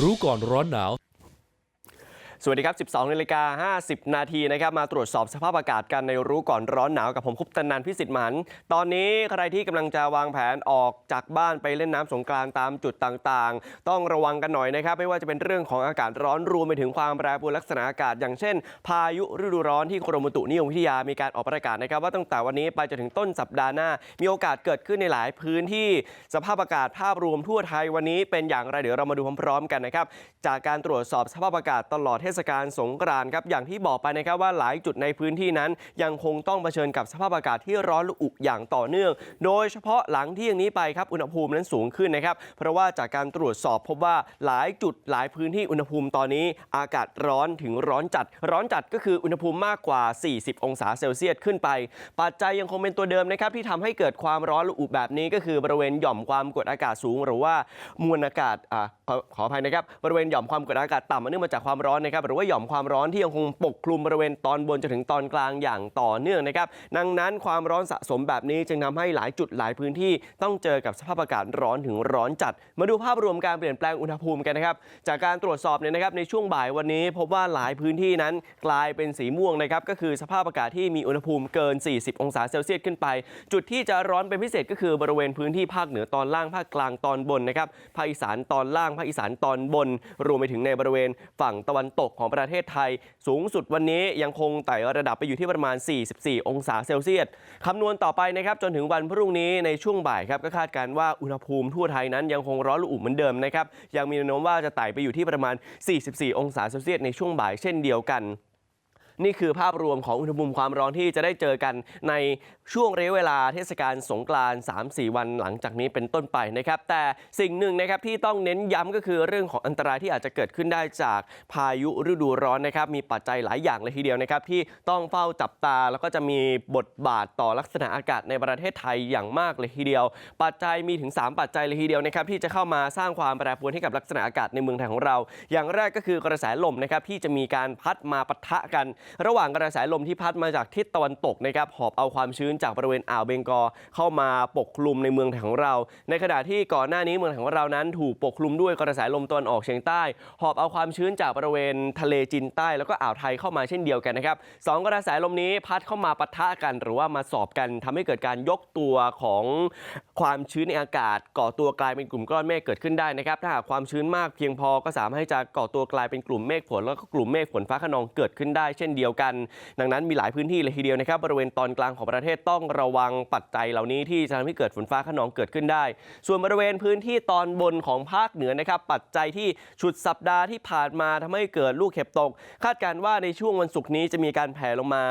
รู้ก่อนร้อนหนาว สวัสดีครับ 12นาฬิกา50 นาทีนะครับ มาตรวจสอบสภาพอากาศกันในรู้ก่อนร้อนหนาวกับผมคุปตันนันพิสิทธิ์หมัน ตอนนี้ใครที่กำลังจะวางแผนออกจากบ้านไปเล่นน้ำสงกรานต์ตามจุดต่างๆ ต้องระวังกันหน่อยนะครับ ไม่ว่าจะเป็นเรื่องของอากาศร้อนรวมไปถึงความแปรปรวนลักษณะอากาศ อย่างเช่น พายุฤดูร้อนที่กรมอุตุนิยมวิทยามีการออกประกาศนะครับ ว่าตั้งแต่วันนี้ไปจนถึงต้นสัปดาห์หน้า มีโอกาสเกิดขึ้นในหลายพื้นที่สภาพอากาศภาพรวมทั่วไทยวันนี้เป็นอย่างไรเดี๋ยวเรามาดูพร้อมๆกันนะครับจากการตรวจสอบสภาพอากาศตลอดเทศกาลสงกรานต์ครับอย่างที่บอกไปนะครับว่าหลายจุดในพื้นที่นั้นยังคงต้องเผชิญกับสภาพอากาศที่ร้อนระอุอย่างต่อเนื่อง โดยเฉพาะหลังเที่ยงนี้ไปครับอุณหภูมินั้นสูงขึ้นนะครับเพราะว่าจากการตรวจสอบพบว่าหลายจุดหลายพื้นที่อุณหภูมิตอนนี้อากาศร้อนถึงร้อนจัด ร้อนจัดก็คืออุณหภูมิมากกว่า 40 องศาเซลเซียสขึ้นไป ปัจจัยยังคงเป็นตัวเดิมนะครับที่ทำให้เกิดความร้อนระอุแบบนี้ก็คือบริเวณหย่อมความกดอากาศสูง หรือว่ามวลอากาศอ่าขอขออภัยนะครับบริเวณหย่อมความกดอากาศต่ำเนื่องมาจากความร้อนนะครับหรือว่าหย่อมความร้อนที่ยังคงปกคลุมบริเวณตอนบนจนถึงตอนกลางอย่างต่อเนื่องนะครับดังนั้นความร้อนสะสมแบบนี้จึงทำให้หลายจุดหลายพื้นที่ต้องเจอกับสภาพอากาศร้อนถึงร้อนจัด มาดูภาพรวมการเปลี่ยนแปลงอุณหภูมิกันนะครับจากการตรวจสอบเนี่ยนะครับในช่วงบ่ายวันนี้พบว่าหลายพื้นที่นั้นกลายเป็นสีม่วงนะครับก็คือสภาพอากาศที่มีอุณหภูมิเกิน 40 องศาเซลเซียสขึ้นไป จุดที่จะร้อนเป็นพิเศษก็คือบริเวณพื้นที่ภาคเหนือตอนล่างภาคกลางตอนบนนะครับภาคอีสานตอนล่างภาคอีสานตอนบน รวมไปถึงในบริเวณฝั่งตะวันตกของประเทศไทยสูงสุดวันนี้ยังคงไต่ระดับไปอยู่ที่ประมาณ 44 องศาเซลเซียสคำนวณต่อไปนะครับจนถึงวันพรุ่งนี้ในช่วงบ่ายครับก็คาดการณ์ว่าอุณหภูมิทั่วไทยนั้นยังคงร้อนระอุเหมือนเดิมนะครับยังมีแนวโน้มว่าจะไต่ไปอยู่ที่ประมาณ 44 องศาเซลเซียสในช่วงบ่ายเช่นเดียวกัน นี่คือภาพรวมของอุณหภูมิความร้อนที่จะได้เจอกันในช่วงระยะเวลาเทศกาลสงกราน3-4วันหลังจากนี้เป็นต้นไปนะครับ แต่สิ่งหนึ่งนะครับที่ต้องเน้นย้ำก็คือเรื่องของอันตรายที่อาจจะเกิดขึ้นได้จากพายุฤดูร้อนนะครับ มีปัจจัยหลายอย่างเลยทีเดียวนะครับ ที่ต้องเฝ้าจับตาแล้วก็จะมีบทบาทต่อลักษณะอากาศในประเทศไทยอย่างมากเลยทีเดียว ปัจจัยมีถึง 3 ปัจจัยเลยทีเดียวนะครับที่จะเข้ามาสร้างความแปรปรวนให้กับลักษณะอากาศในเมืองไทยของเรา อย่างแรกก็คือกระแสลมนะครับที่จะมีการพัดมาปะทะกันระหว่างกระแสลมที่พัดมาจากทิศตะวันตกนะครับหอบเอาความชื้นจากบริเวณอ่าวเบงกอเข้ามาปกคลุมในเมืองไทยของเรา ในขณะที่ก่อนหน้านี้เมืองไทยของเรานั้นถูกปกคลุมด้วยกระแสลมตะวันออกเฉียงใต้ หอบเอาความชื้นจากบริเวณทะเลจีนใต้แล้วก็อ่าวไทยเข้ามาเช่นเดียวกันนะครับสองกระแสลมนี้พัดเข้ามาปะทะกัน หรือว่ามาสอบกันทำให้เกิดการยกตัวของความชื้นในอากาศ ก่อตัวกลายเป็นกลุ่มก้อนเมฆเกิดขึ้นได้นะครับ ถ้าหากความชื้นมากเพียงพอก็สามารถให้จะก่อตัวกลายเป็นกลุ่มเมฆฝนแล้วก็กลุ่มเมฆฝนฟ้าขนองเกิดขึ้นได้เช่นเดียวกัน ดังนั้นมีหลายพื้นที่เลยทีเดียวนะครับบริเวณตอนกลางของประเทศต้องระวังปัจจัยเหล่านี้ที่จะทำให้เกิดฝนฟ้าขนองเกิดขึ้นได้ ส่วนบริเวณพื้นที่ตอนบนของภาคเหนือนะครับปัจจัยที่ชุดสัปดาห์ที่ผ่านมาทำให้เกิดลูกเห็บตก คาดการณ์ว่าในช่วงวันศุกร์นี้จะมีการแผ่ลงมา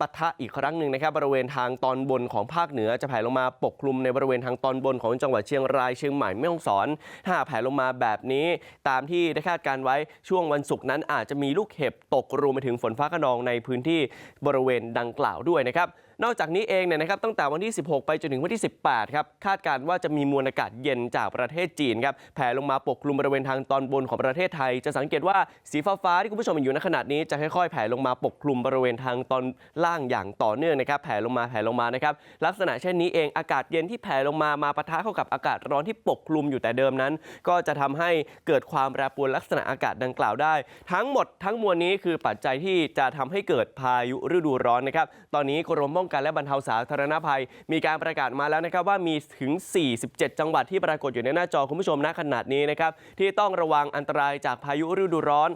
ปะทะอีกครั้งหนึ่งนะครับบริเวณทางตอนบนของภาคเหนือจะแผ่ลงมาปกคลุมในบริเวณทางตอนบนของจังหวัดเชียงรายเชียงใหม่แม่ฮ่องสอนถ้าแผ่ลงมาแบบนี้ ตามที่ได้คาดการไว้ช่วงวันศุกร์นั้นอาจจะมีลูกเห็บตกรวมไปถึงฝนฟ้าขนองในพื้นที่บริเวณดังกล่าวด้วยนะครับ นอกจากนี้เองเนี่ยนะครับตั้งแต่วันที่16ไปจนถึงวันที่18ครับคาดการณ์ว่าจะมีมวลอากาศเย็นจากประเทศจีนครับแผ่ลงมาปกคลุมบริเวณทางตอนบนของประเทศไทยจะสังเกตว่าสีฟ้าๆที่คุณผู้ชมเห็นอยู่ในขณะนี้จะค่อยๆแผ่ลงมาปกคลุมบริเวณทางตอนล่างอย่างต่อเนื่องนะครับแผ่ลงมาแผ่ลงมานะครับลักษณะเช่นนี้เองอากาศเย็นที่แผ่ลงมามาปะทะเข้ากับอากาศร้อนที่ปกคลุมอยู่แต่เดิมนั้น ก็จะทำให้เกิดความแปรปรวนลักษณะอากาศดังกล่าวได้ ทั้งหมดทั้งมวลนี้คือปัจจัยที่จะทำให้เกิดพายุฤดูร้อนนะครับตอนนี้กรมป้องกันและบรรเทาสาธารณภัย มีการประกาศมาแล้วนะครับว่ามีถึง 47 จังหวัดที่ปรากฏอยู่ในหน้าจอคุณผู้ชมณขนาดนี้นะครับที่ต้องระวังอันตรายจากพายุฤดูร้อน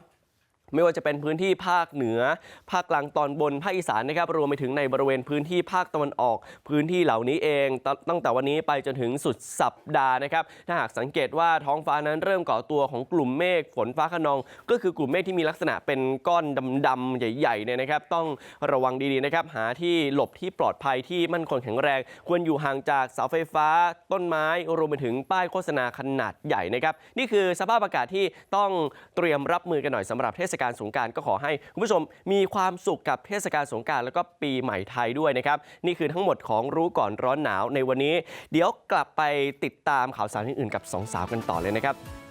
ไม่ว่าจะเป็นพื้นที่ภาคเหนือภาคกลางตอนบนภาคอีสานนะครับรวมไปถึงในบริเวณพื้นที่ภาคตะวันออกพื้นที่เหล่านี้เอง ตั้งแต่วันนี้ไปจนถึงสุดสัปดาห์นะครับถ้าหากสังเกตว่าท้องฟ้านั้นเริ่มก่อตัวของกลุ่มเมฆฝนฟ้าขนอง ก็คือกลุ่มเมฆที่มีลักษณะเป็นก้อนดำๆใหญ่ๆเนี่ยนะครับ ต้องระวังดีๆนะครับหาที่หลบที่ปลอดภัยที่มั่นคงแข็งแรง ควรอยู่ห่างจากเสาไฟฟ้า ต้นไม้รวมไปถึงป้ายโฆษณาขนาดใหญ่นะครับนี่คือสภาพอากาศที่ต้องเตรียมรับมือกันหน่อยสำหรับเทศกาลสงการก็ขอให้คุณผู้ชมมีความสุขกับเทศกาลสงการแล้วก็ปีใหม่ไทยด้วยนะครับนี่คือทั้งหมดของรู้ก่อนร้อนหนาวในวันนี้เดี๋ยวกลับไปติดตามข่าวสารอื่นๆกับสองสาวกันต่อเลยนะครับ